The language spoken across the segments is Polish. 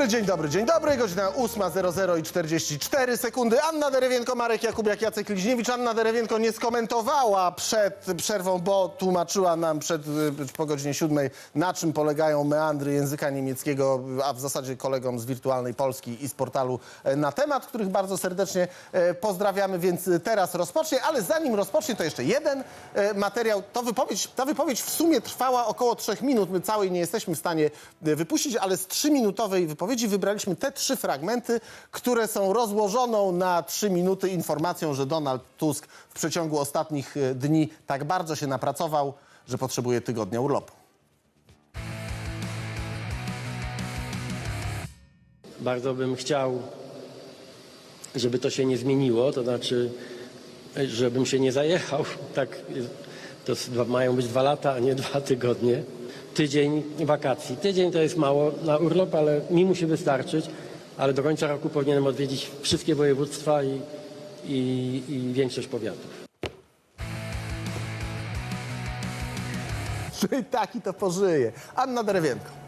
dobry, dzień dobry, dzień dobry. Godzina 8.00 i 44 sekundy. Anna Derewienko, Marek Jakubiak, Jacek Liźniewicz. Anna Derewienko nie skomentowała przed przerwą, bo tłumaczyła nam przed, y, po godzinie 7, na czym polegają meandry języka niemieckiego, a w zasadzie kolegom z Wirtualnej Polski i z portalu e, na temat, których bardzo serdecznie e, pozdrawiamy, więc teraz rozpocznie. Ale zanim rozpocznie, to jeszcze jeden e, materiał. To wypowiedź, ta wypowiedź w sumie trwała około 3 minut. My całej nie jesteśmy w stanie wypuścić, ale z 3-minutowej wypowiedzi wybraliśmy te trzy fragmenty, które są rozłożoną na 3 minuty informacją, że Donald Tusk w przeciągu ostatnich e, dni tak bardzo się napracował, że potrzebuje tygodnia urlopu. Bardzo bym chciał, żeby to się nie zmieniło, to znaczy, żebym się nie zajechał. Tak, to s- dwa- mają być dwa lata, a nie dwa tygodnie. Tydzień wakacji. Tydzień to jest mało na urlop, ale mi musi wystarczyć. Ale do końca roku powinienem odwiedzić wszystkie województwa i, i, i większość powiatów. Czyli taki to pożyje. Anna Derewienko.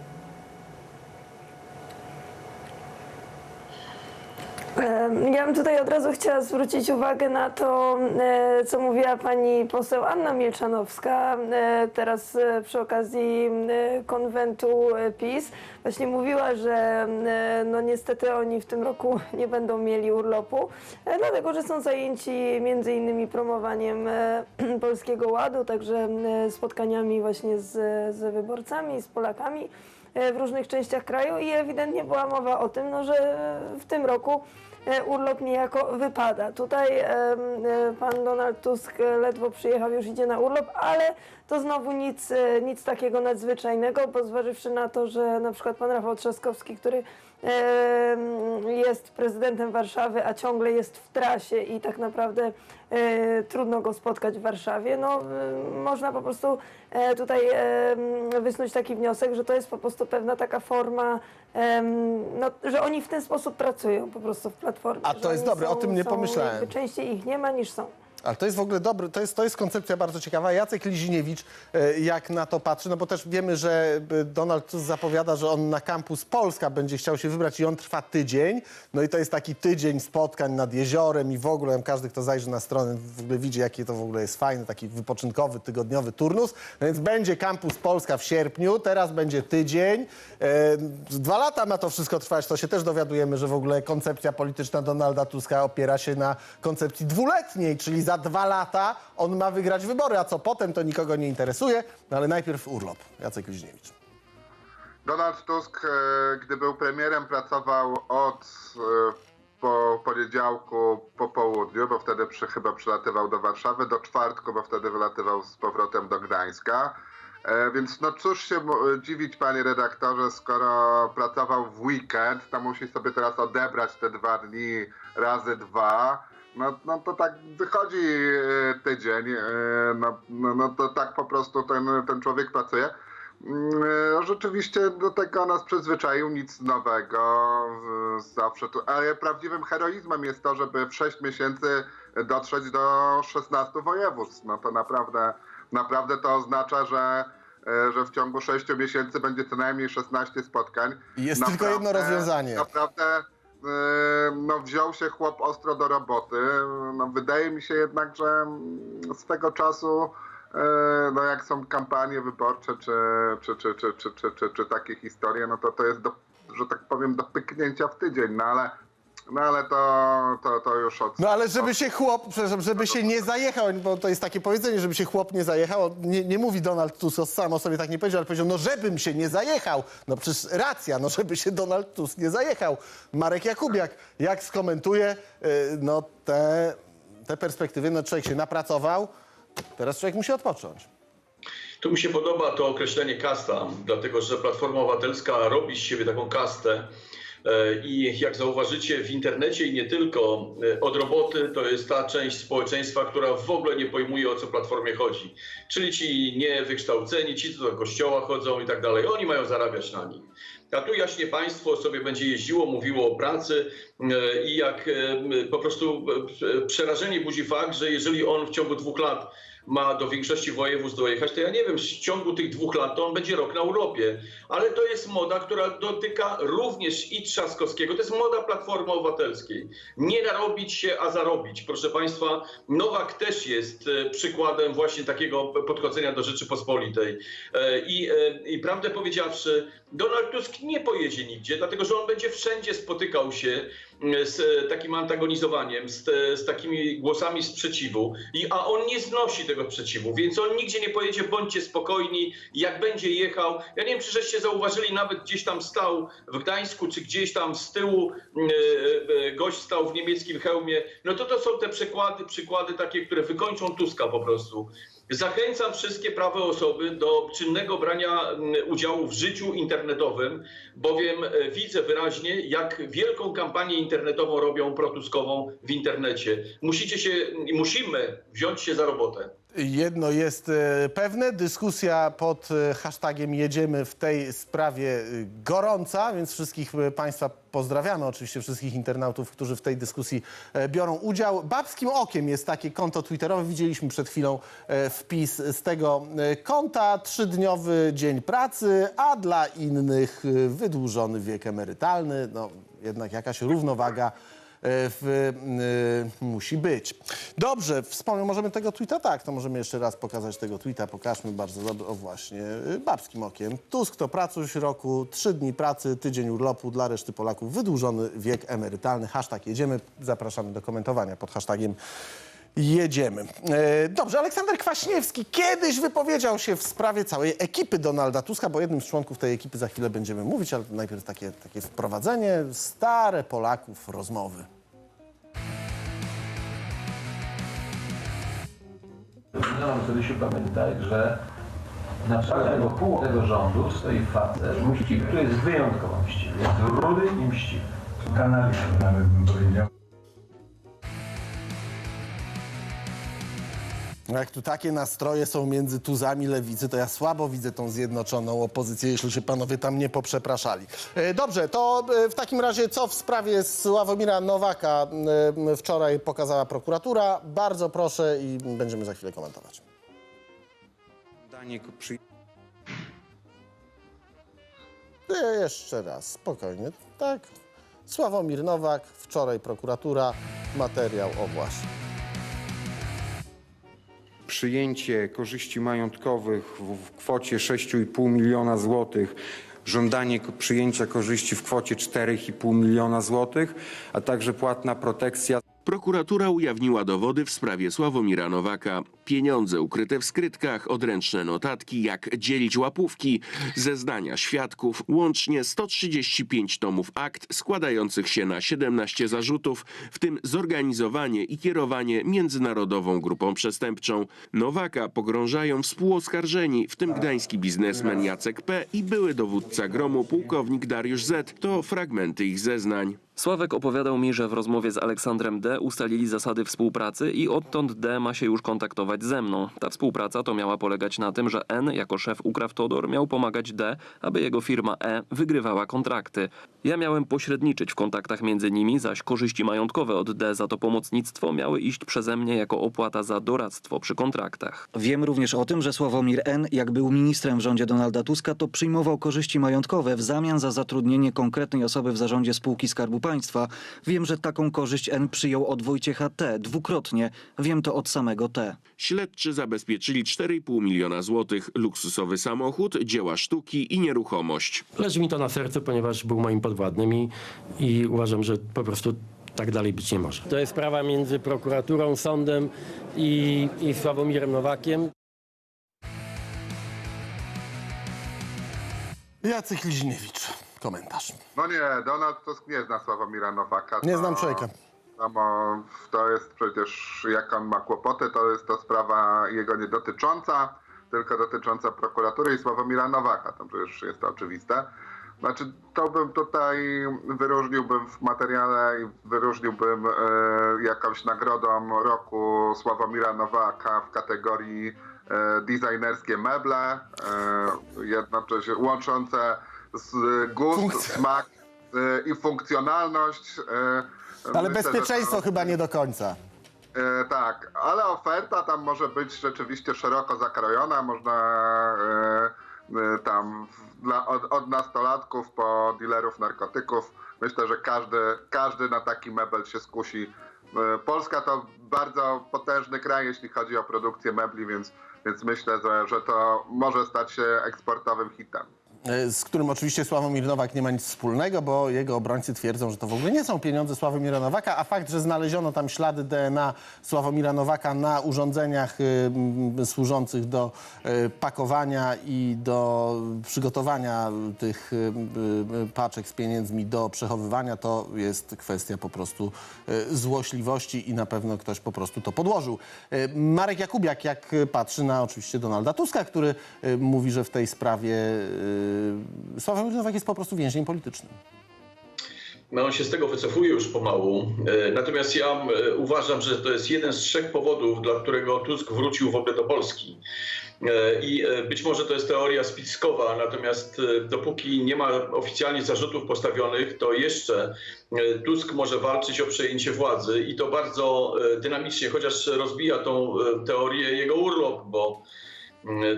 Ja bym tutaj od razu chciała zwrócić uwagę na to, e, co mówiła pani poseł Anna Milczanowska e, teraz e, przy okazji konwentu PiS. Właśnie mówiła, że e, no niestety oni w tym roku nie będą mieli urlopu, dlatego że są zajęci między innymi promowaniem Polskiego Ładu, także e, spotkaniami właśnie z, z wyborcami, z Polakami w różnych częściach kraju i ewidentnie była mowa o tym, no, że w tym roku e, urlop niejako wypada. Tutaj e, pan Donald Tusk e, ledwo przyjechał, już idzie na urlop, ale to znowu nic, e, nic takiego nadzwyczajnego, bo zważywszy na to, że na przykład pan Rafał Trzaskowski, który jest prezydentem Warszawy, a ciągle jest w trasie i tak naprawdę e, trudno go spotkać w Warszawie, no e, można po prostu e, tutaj wysnuć taki wniosek, że to jest po prostu pewna taka forma, no, że oni w ten sposób pracują po prostu w Platformie. A to jest dobre, o tym nie pomyślałem. Częściej ich nie ma niż są. Ale to jest w ogóle dobry, to jest, to jest koncepcja bardzo ciekawa. Jacek Liziniewicz, e, jak na to patrzy, no bo też wiemy, że e, Donald Tusk zapowiada, że on na kampus Polska będzie chciał się wybrać i on trwa tydzień. No i to jest taki tydzień spotkań nad jeziorem i w ogóle każdy, kto zajrzy na stronę, w ogóle widzi, jakie to w ogóle jest fajne, taki wypoczynkowy, tygodniowy turnus. No więc będzie kampus Polska w sierpniu, teraz będzie tydzień. E, Dwa lata ma to wszystko trwać, to się też dowiadujemy, że w ogóle koncepcja polityczna Donalda Tuska opiera się na koncepcji dwuletniej, czyli za dwa lata on ma wygrać wybory, a co potem to nikogo nie interesuje, no ale najpierw urlop. Jacek Liźniewicz. Donald Tusk, e, gdy był premierem, pracował od e, po poniedziałku po południu, bo wtedy przy, chyba przylatywał do Warszawy, do czwartku, bo wtedy wylatywał z powrotem do Gdańska. E, Więc no cóż się dziwić, panie redaktorze, skoro pracował w weekend, to musi sobie teraz odebrać te dwa dni razy dwa. No, no to tak wychodzi e, tydzień, e, no, no, no to tak po prostu ten, ten człowiek pracuje. Mm, e, Rzeczywiście do tego nas przyzwyczaił, nic nowego. Zawsze tu, ale prawdziwym heroizmem jest to, żeby w 6 miesięcy dotrzeć do 16 województw. No to naprawdę, naprawdę to oznacza, że, że w ciągu 6 miesięcy będzie co najmniej 16 spotkań. I jest tylko jedno rozwiązanie. Naprawdę no, wziął się chłop ostro do roboty. No, wydaje mi się jednak, że swego czasu e, no, jak są kampanie wyborcze czy, czy, czy, czy, czy, czy, czy, czy takie historie, no to to jest, do, że tak powiem, do pyknięcia w tydzień, no ale, no, ale to, to, to już od... No ale żeby się chłop, przepraszam, żeby się nie zajechał, bo to jest takie powiedzenie, żeby się chłop nie zajechał, nie, nie mówi Donald Tusk, o- sam o sobie tak nie powiedział, ale powiedział, no żebym się nie zajechał. No przecież racja, no żeby się Donald Tusk nie zajechał. Marek Jakubiak, jak skomentuje, y, no te, te perspektywy, no człowiek się napracował, teraz człowiek musi odpocząć. Tu mi się podoba to określenie kasta, dlatego że Platforma Obywatelska robi z siebie taką kastę. E, I jak zauważycie w internecie i nie tylko, e, od roboty to jest ta część społeczeństwa, która w ogóle nie pojmuje o co Platformie chodzi. Czyli ci niewykształceni, ci co do kościoła chodzą i tak dalej, oni mają zarabiać na nich. A tu jaśnie państwo sobie będzie jeździło, mówiło o pracy e, i jak po prostu przerażenie budzi fakt, że jeżeli on w ciągu dwóch lat ma do większości województw dojechać, to ja nie wiem, w ciągu tych dwóch lat to on będzie rok na urlopie. Ale to jest moda, która dotyka również i Trzaskowskiego. To jest moda Platformy Obywatelskiej. Nie narobić się, a zarobić. Proszę Państwa, Nowak też jest e, przykładem właśnie takiego podchodzenia do Rzeczypospolitej. E, I, e, I prawdę powiedziawszy, Donald Tusk nie pojedzie nigdzie, dlatego że on będzie wszędzie spotykał się mm, z takim antagonizowaniem, z, z takimi głosami sprzeciwu, I, a on nie znosi tego sprzeciwu, więc on nigdzie nie pojedzie, bądźcie spokojni, jak będzie jechał. Ja nie wiem, czy żeście zauważyli, nawet gdzieś tam stał w Gdańsku, czy gdzieś tam z tyłu mm, e, e, gość stał w niemieckim hełmie, no to to są te przykłady, przykłady takie, które wykończą Tuska po prostu. Zachęcam wszystkie prawe osoby do czynnego brania mm, udziału w życiu internetowym, bowiem e, widzę wyraźnie, jak wielką kampanię internetową robią protuskową w internecie. Musicie się, musimy wziąć się za robotę. Jedno jest e, pewne, dyskusja pod e, hashtagiem jedziemy w tej sprawie e, gorąca, więc wszystkich Państwa pozdrawiamy, oczywiście wszystkich internautów, którzy w tej dyskusji biorą udział. Babskim okiem jest takie konto twitterowe, widzieliśmy przed chwilą wpis z tego konta. Trzydniowy dzień pracy, a dla innych wydłużony wiek emerytalny. No jednak jakaś równowaga w, y, musi być. Dobrze, wspomniał, możemy tego tweeta? Tak, to możemy jeszcze raz pokazać tego tweeta. Pokażmy bardzo dobrze, o właśnie, y, babskim okiem. Tusk to pracuś roku, trzy dni pracy, tydzień urlopu dla reszty Polaków, wydłużony wiek emerytalny. Hashtag jedziemy, zapraszamy do komentowania pod hashtagiem jedziemy. E, dobrze, Aleksander Kwaśniewski kiedyś wypowiedział się w sprawie całej ekipy Donalda Tuska, bo jednym z członków tej ekipy za chwilę będziemy mówić, ale najpierw takie, takie wprowadzenie. Stare Polaków rozmowy. No, wtedy się pamiętać, że na czele tego pół tego rządu stoi facet, który jest wyjątkowo mściwy. Jest rudy i mściwy. Kanaliczny nawet bym powiedział. Jak tu takie nastroje są między tuzami lewicy, to ja słabo widzę tą zjednoczoną opozycję, jeśli się panowie tam nie poprzepraszali. E, Dobrze, to e, w takim razie co w sprawie Sławomira Nowaka e, wczoraj pokazała prokuratura? Bardzo proszę i będziemy za chwilę komentować. Przy... E, Jeszcze raz, spokojnie. Tak, Sławomir Nowak, wczoraj prokuratura, materiał o właśnie. Przyjęcie korzyści majątkowych w kwocie 6,5 miliona złotych, żądanie przyjęcia korzyści w kwocie 4,5 miliona złotych, a także płatna protekcja Prokuratura ujawniła dowody w sprawie Sławomira Nowaka. Pieniądze ukryte w skrytkach, odręczne notatki, jak dzielić łapówki, zeznania świadków, łącznie 135 tomów akt składających się na 17 zarzutów, w tym zorganizowanie i kierowanie międzynarodową grupą przestępczą. Nowaka pogrążają współoskarżeni, w tym gdański biznesmen Jacek P. i były dowódca gromu pułkownik Dariusz Z. To fragmenty ich zeznań. Sławek opowiadał mi, że w rozmowie z Aleksandrem D. ustalili zasady współpracy i odtąd D. ma się już kontaktować ze mną. Ta współpraca to miała polegać na tym, że N. jako szef Ukrawtodor miał pomagać D., aby jego firma E. wygrywała kontrakty. Ja miałem pośredniczyć w kontaktach między nimi, zaś korzyści majątkowe od D. za to pomocnictwo miały iść przeze mnie jako opłata za doradztwo przy kontraktach. Wiem również o tym, że Sławomir N., jak był ministrem w rządzie Donalda Tuska, to przyjmował korzyści majątkowe w zamian za zatrudnienie konkretnej osoby w zarządzie spółki Skarbu Państwa. Wiem, że taką korzyść N przyjął od Wojciecha T. dwukrotnie. Wiem to od samego T. Śledczy zabezpieczyli 4,5 miliona złotych, luksusowy samochód, dzieła sztuki i nieruchomość. Leży mi to na sercu, ponieważ był moim podwładnym i, i uważam, że po prostu tak dalej być nie może. To jest sprawa między prokuraturą, sądem i, i Sławomirem Nowakiem. Jacek Liźniewicz, komentarz. No nie, Donald Tusk nie zna Sławomira Nowaka. Nie znam człowieka. No bo to jest przecież, jak on ma kłopoty, to jest to sprawa jego nie dotycząca, tylko dotycząca prokuratury i Sławomira Nowaka. To przecież jest to oczywiste. Znaczy, to bym tutaj wyróżniłbym w materiale i wyróżniłbym e, jakąś nagrodą roku Sławomira Nowaka w kategorii e, designerskie meble, e, jednocześnie łączące z gust, Funkcja. smak e, i funkcjonalność. e, Ale Myślę, bezpieczeństwo chyba nie do końca. E, tak, ale oferta tam może być rzeczywiście szeroko zakrojona. Można e, e, tam w- dla, od, od nastolatków po dealerów narkotyków. Myślę, że każdy, każdy na taki mebel się skusi. E, Polska to bardzo potężny kraj, jeśli chodzi o produkcję mebli, więc, więc myślę, że, że to może stać się eksportowym hitem. E, z którym oczywiście Sławomir Nowak nie ma nic wspólnego, bo jego obrońcy twierdzą, że to w ogóle nie są pieniądze Sławomira Nowaka, a fakt, że znaleziono tam ślady DNA Sławomira Nowaka na urządzeniach y, służących do y, pakowania i do przygotowania tych y, paczek z pieniędzmi do przechowywania, to jest kwestia po prostu złośliwości i na pewno ktoś po prostu to podłożył. Y, Marek Jakubiak, jak patrzy na oczywiście Donalda Tuska, który mówi, że w tej sprawie Sławomir Nowak jest po prostu więźniem politycznym. No, on się z tego wycofuje już pomału. E, Natomiast ja e, uważam, że to jest jeden z trzech powodów, dla którego Tusk wrócił w ogóle do Polski. I być może to jest teoria spiskowa, natomiast dopóki nie ma oficjalnie zarzutów postawionych, to jeszcze Tusk może walczyć o przejęcie władzy i to bardzo dynamicznie, chociaż rozbija tą teorię jego urlop, bo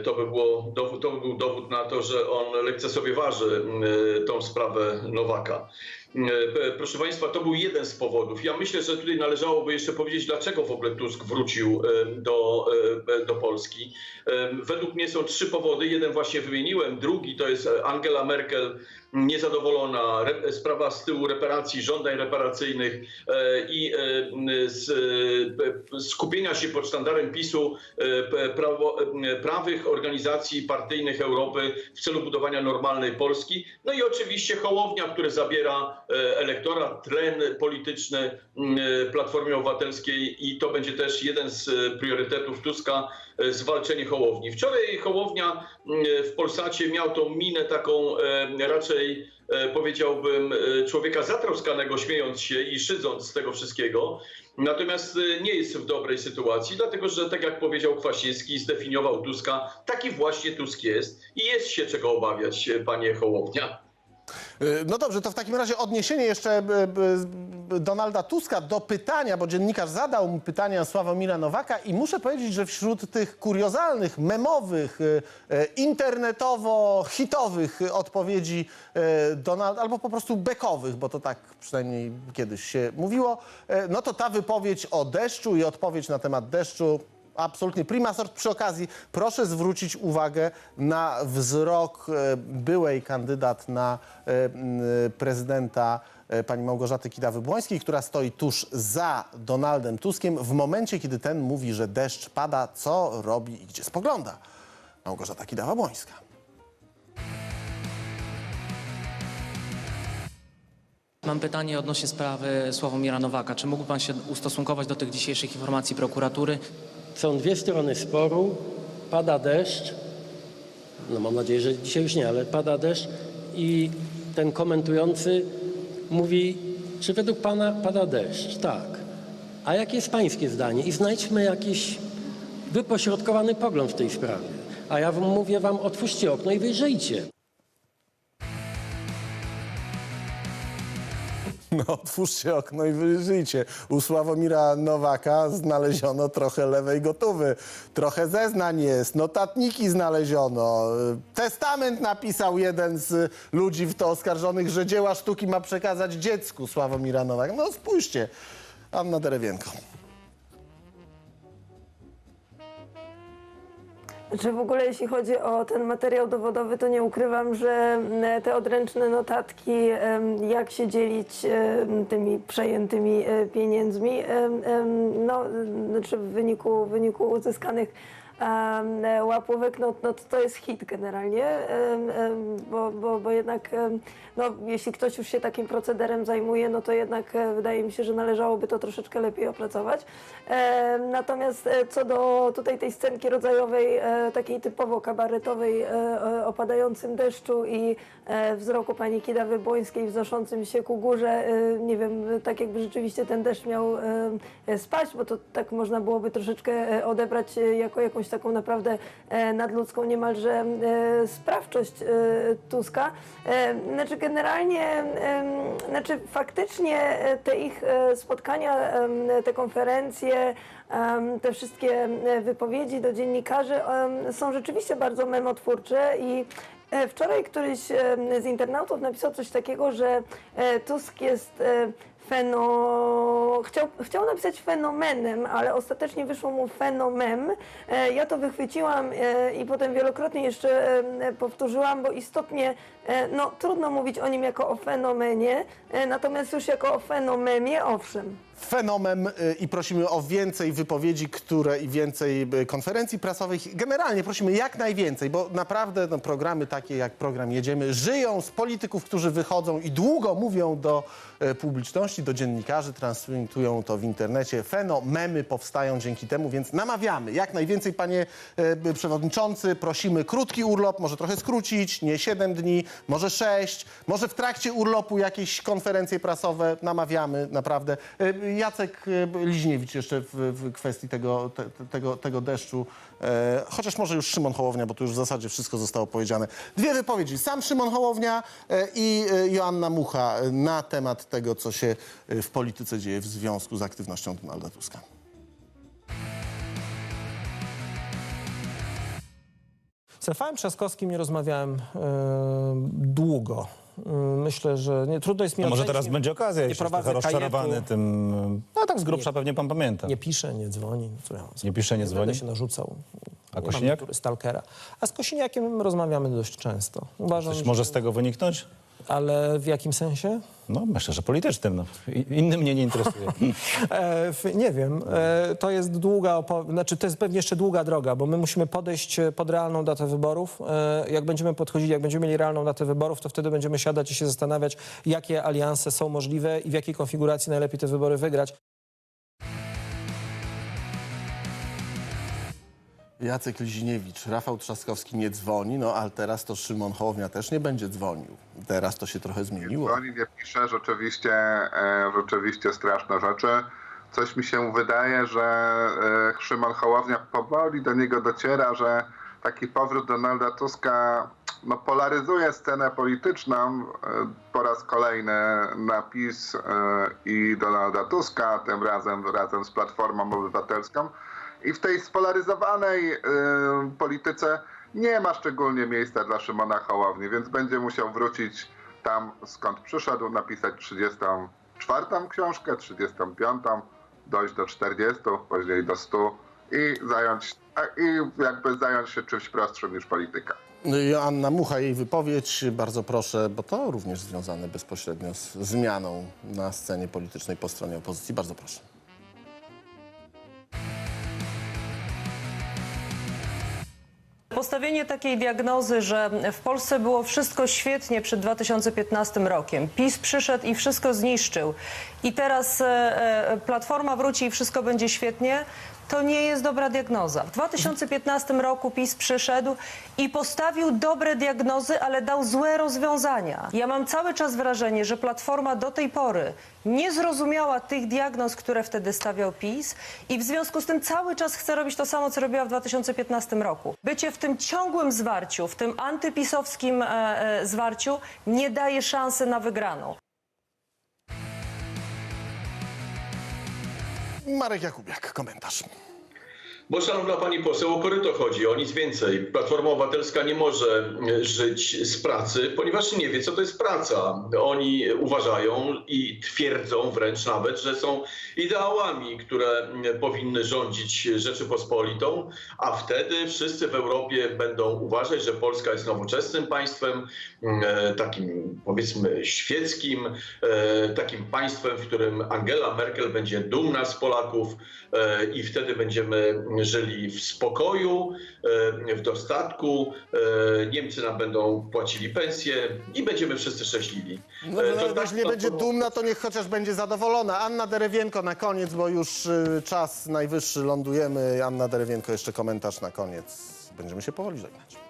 To by, było, dowód, to by był dowód na to, że on lekce sobie waży mm, tą sprawę Nowaka. Mm, p- Proszę Państwa, to był jeden z powodów. Ja myślę, że tutaj należałoby jeszcze powiedzieć, dlaczego w ogóle Tusk wrócił em, do, do Polski. Według mnie są trzy powody. Jeden właśnie wymieniłem, drugi to jest Angela Merkel niezadowolona, sprawa z tyłu reparacji, żądań reparacyjnych e, i e, e, skupienia się pod sztandarem PiSu prawo, prawych organizacji partyjnych Europy w celu budowania normalnej Polski. No i oczywiście Hołownia, który zabiera elektorat, tlen polityczny Platformie Obywatelskiej i to będzie też jeden z priorytetów Tuska, zwalczenie Hołowni. Wczoraj Hołownia w Polsacie miał tą minę taką e, raczej e, powiedziałbym, e, człowieka zatroskanego, śmiejąc się i szydząc z tego wszystkiego. Natomiast e, nie jest w dobrej sytuacji, dlatego że, tak jak powiedział Kwaśniewski, zdefiniował Tuska, taki właśnie Tusk jest i jest się czego obawiać, panie Hołownia. Y, No dobrze, to w takim razie odniesienie jeszcze b, b, Donalda Tuska do pytania, bo dziennikarz zadał mu pytania Sławomira Nowaka i muszę powiedzieć, że wśród tych kuriozalnych, memowych, internetowo-hitowych odpowiedzi Donalda, albo po prostu bekowych, bo to tak przynajmniej kiedyś się mówiło, no to ta wypowiedź o deszczu i odpowiedź na temat deszczu Absolutnie prima sort. Przy okazji proszę zwrócić uwagę na wzrok e, byłej kandydat na e, m, prezydenta e, pani Małgorzaty Kidawy-Błońskiej, która stoi tuż za Donaldem Tuskiem w momencie, kiedy ten mówi, że deszcz pada, co robi i gdzie spogląda. Małgorzata Kidawa-Błońska. Mam pytanie odnośnie sprawy Sławomira Nowaka. Czy mógłby pan się ustosunkować do tych dzisiejszych informacji prokuratury? Są dwie strony sporu. Pada deszcz. No mam nadzieję, że dzisiaj już nie, ale pada deszcz i ten komentujący mówi, czy według pana pada deszcz? Tak. A jakie jest pańskie zdanie? I znajdźmy jakiś wypośrodkowany pogląd w tej sprawie. A ja mówię wam, otwórzcie okno i wyjrzyjcie. No, otwórzcie okno i wyjrzyjcie. U Sławomira Nowaka znaleziono trochę lewej gotówy, trochę zeznań jest, notatniki znaleziono. Testament napisał jeden z ludzi w to oskarżonych, że dzieła sztuki ma przekazać dziecku Sławomira Nowaka. No spójrzcie, Anna Derewienko. Czy w ogóle jeśli chodzi o ten materiał dowodowy, to nie ukrywam, że m, te odręczne notatki, jak się dzielić tymi przejętymi e, pieniędzmi, no, znaczy w wyniku, w wyniku uzyskanych łapówek, no, no to, jest hit generalnie, bo, bo, bo jednak no, jeśli ktoś już się takim procederem zajmuje, no to jednak e, wydaje mi się, że należałoby to troszeczkę lepiej opracować. Natomiast e, co do tutaj tej scenki rodzajowej, e, takiej typowo kabaretowej, e, e, o padającym deszczu i wzroku pani Kidawy Błońskiej wznoszącym się ku górze, nie wiem, tak jakby rzeczywiście ten deszcz miał spaść, bo to tak można byłoby troszeczkę odebrać jako jakąś jakąś taką naprawdę e, nadludzką niemalże e, sprawczość e, Tuska. Znaczy generalnie, znaczy faktycznie te ich spotkania, te konferencje, te wszystkie wypowiedzi do dziennikarzy są rzeczywiście bardzo memotwórcze i wczoraj któryś z internautów napisał coś takiego, że Tusk jest feno... Chciał, chciał napisać fenomenem, ale ostatecznie wyszło mu fenomem. E, Ja to wychwyciłam e, i potem wielokrotnie jeszcze e, powtórzyłam, bo istotnie no, trudno mówić o nim jako o fenomenie, natomiast już jako o fenomemie, owszem. Fenomen y, i prosimy o więcej wypowiedzi, które i więcej y, konferencji prasowych. Generalnie prosimy jak najwięcej, bo naprawdę no, programy takie jak program Jedziemy żyją z polityków, którzy wychodzą i długo mówią do e, publiczności, do dziennikarzy, transmitują to w internecie. Fenomemy powstają dzięki temu, więc namawiamy jak najwięcej, panie e, przewodniczący. Prosimy krótki urlop, może trochę skrócić, nie 7 dni, może 6, może w trakcie urlopu jakieś konferencje prasowe. Namawiamy naprawdę. Jacek e, Liźniewicz jeszcze w, w kwestii tego, te, te- tego, tego deszczu, e, chociaż może już Szymon Hołownia, bo tu już w zasadzie wszystko zostało powiedziane. Dwie wypowiedzi. Sam Szymon Hołownia e, i e, Joanna Mucha na temat tego, co się w polityce dzieje w związku z aktywnością Donalda Tuska. Z Rafałem Trzaskowskim nie rozmawiałem e, długo. E, myślę, że nie, trudno jest mi A może teraz będzie okazja, jeśli jest prowadzę trochę rozczarowany tym... No tak z grubsza pewnie pan pamięta. Nie pisze, nie dzwoni. No, co ja mam Nie pisze, nie Będę dzwoni? się narzucał. A Nie Kosiniak? stalkera. A z Kosiniakiem rozmawiamy dość często. Uważam, Coś może z tego wyniknąć? Ale w jakim sensie? No myślę, że politycznym. No. I- Innym mnie nie interesuje. E, nie wiem. E, to jest długa znaczy to jest pewnie jeszcze długa droga, bo my musimy podejść e, pod realną datę wyborów. Jak będziemy podchodzili, jak będziemy mieli realną datę wyborów, to wtedy będziemy siadać i się zastanawiać, jakie alianse są możliwe i w jakiej konfiguracji najlepiej te wybory wygrać. Jacek Liziniewicz, Rafał Trzaskowski nie dzwoni, no ale teraz to Szymon Hołownia też nie będzie dzwonił. Teraz to się trochę zmieniło. Dzwoni, nie pisze, rzeczywiście, e, rzeczywiście straszne rzeczy. Coś mi się wydaje, że e, Szymon Hołownia powoli do niego dociera, że taki powrót Donalda Tuska no, polaryzuje scenę polityczną e, po raz kolejny na PiS e, i Donalda Tuska, tym razem razem z Platformą Obywatelską. I w tej spolaryzowanej e, polityce nie ma szczególnie miejsca dla Szymona Hołowni, więc będzie musiał wrócić tam skąd przyszedł, napisać 34 książkę, 35, dojść do 40, później do 100 i zająć, i jakby zająć się czymś prostszym niż polityka. Joanna Mucha, jej wypowiedź, bardzo proszę, bo to również związane bezpośrednio z zmianą na scenie politycznej po stronie opozycji. Bardzo proszę. Postawienie takiej diagnozy, że w Polsce było wszystko świetnie przed 2015 rokiem. PiS przyszedł i wszystko zniszczył. I teraz e, e, Platforma wróci i wszystko będzie świetnie. To nie jest dobra diagnoza. W 2015 roku PiS przyszedł i postawił dobre diagnozy, ale dał złe rozwiązania. Ja mam cały czas wrażenie, że Platforma do tej pory nie zrozumiała tych diagnoz, które wtedy stawiał PiS i w związku z tym cały czas chce robić to samo, co robiła w 2015 roku. Bycie w tym ciągłym zwarciu, w tym antypisowskim e, e, zwarciu nie daje szansy na wygraną. Marek Jakubiak, komentarz. Bo szanowna pani poseł, o koryto chodzi, o nic więcej. Platforma Obywatelska nie może e, żyć z pracy, ponieważ nie wie, co to jest praca. Oni uważają i twierdzą wręcz nawet, że są ideałami, które e, powinny rządzić Rzeczypospolitą, a wtedy wszyscy w Europie będą uważać, że Polska jest nowoczesnym państwem, e, takim powiedzmy świeckim, takim państwem, w którym Angela Merkel będzie dumna z Polaków i wtedy będziemy żyli w spokoju, e, w dostatku, e, Niemcy nam będą płacili pensje i będziemy wszyscy szczęśliwi. No, no, to tak nie będzie dumna, to niech chociaż będzie zadowolona. Anna Derewienko na koniec, bo już y, czas najwyższy, lądujemy. Anna Derewienko, jeszcze komentarz na koniec. Będziemy się powoli żegnać.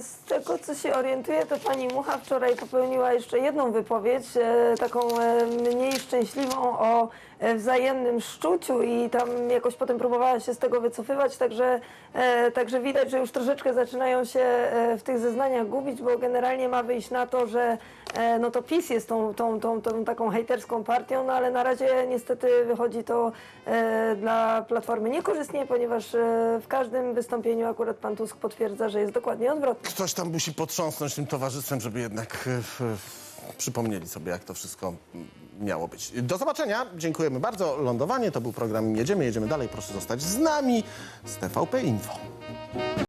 Z tego, co się orientuję, to pani Mucha wczoraj popełniła jeszcze jedną wypowiedź, e, taką e, mniej szczęśliwą o e, wzajemnym szczuciu i tam jakoś potem próbowała się z tego wycofywać, także, e, także widać, że już troszeczkę zaczynają się e, w tych zeznaniach gubić, bo generalnie ma wyjść na to, że e, no to PiS jest tą, tą, tą, tą taką hejterską partią, no ale na razie niestety wychodzi to e, dla Platformy niekorzystnie, ponieważ e, w każdym wystąpieniu akurat pan Tusk potwierdza, że jest dokładnie odwrotnie. Ktoś tam musi potrząsnąć tym towarzystwem, żeby jednak e, przypomnieli sobie, jak to wszystko miało być. Do zobaczenia. Dziękujemy bardzo. Lądowanie to był program Jedziemy, jedziemy dalej. Proszę zostać z nami z TVP Info.